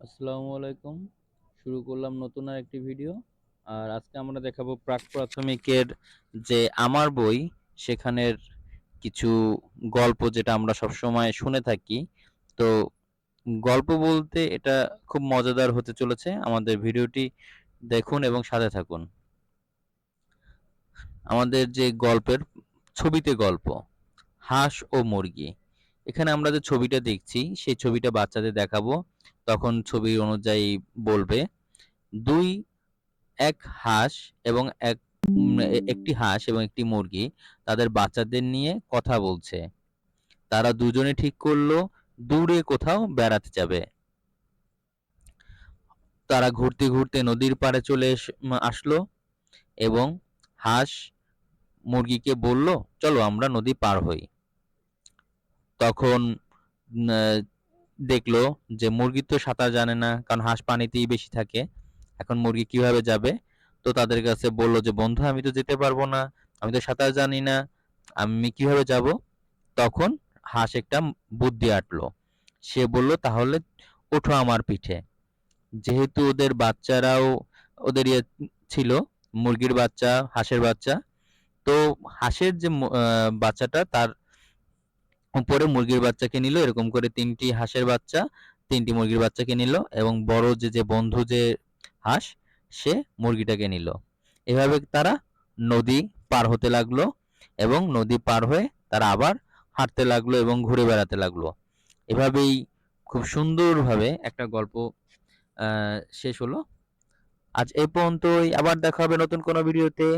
আসসালামু আলাইকুম। শুরু করলাম নতুন আর একটি ভিডিও। আর আজকে আমরা দেখাবো প্রাক প্রাথমিকের যে আমার বই, সেখানের কিছু গল্প যেটা আমরা সবসময় শুনে থাকি। তো গল্প বলতে এটা খুব মজাদার হতে চলেছে। আমাদের ভিডিওটি দেখুন এবং সাথে থাকুন। আমাদের যে গল্পের ছবিতে গল্প, হাঁস ও মুরগি। এখানে আমরা যে ছবিটা দেখছি, সেই ছবিটা বাচ্চাদের দেখাবো। তখন ছবি অনুযায়ী বলবে, দুই, এক হাঁস এবং এক একটি হাঁস এবং একটি মুরগি তাদের বাচ্চাদের নিয়ে কথা বলছে। তারা দুজনে ঠিক করল, দূরে কোথাও বেড়াতে যাবে। তারা ঘুরতে ঘুরতে নদীর পাড়ে চলে আসলো এবং হাঁস মুরগিকে বলল, চলো আমরা নদী পার হই। তখন দেখল যে মুরগি তো সাঁতার জানে না, কারণ হাঁস পানিতেই বেশি থাকে। এখন মুরগি কীভাবে যাবে? তো তাদের কাছে বলল যে, বন্ধু, আমি তো যেতে পারব না, আমি তো সাঁতার জানি না, আমি কীভাবে যাব? তখন হাঁস একটা বুদ্ধি আটলো। সে বলল, তাহলে ওঠো আমার পিঠে। যেহেতু ওদের বাচ্চারাও, ওদের ইয়ে ছিল, মুরগির বাচ্চা, হাঁসের বাচ্চা, তো হাঁসের যে বাচ্চাটা তার উপরে মুরগির বাচ্চাকে নিল, এরকম করে তিনটি হাঁসের বাচ্চা, তিনটি মুরগির বাচ্চাকে নিল এবং বড় যে যে বন্ধু যে হাঁস, সে মুরগিটাকে নিল। এভাবে তারা নদী পার হতে লাগল এবং নদী পার হয়ে তারা আবার হাঁটতে লাগল এবং ঘুরে বেড়াতে লাগল। এভাবেই খুব সুন্দরভাবে একটা গল্প শেষ হলো। আজ এই পর্যন্তই। আবার দেখা হবে নতুন কোনো ভিডিওতে।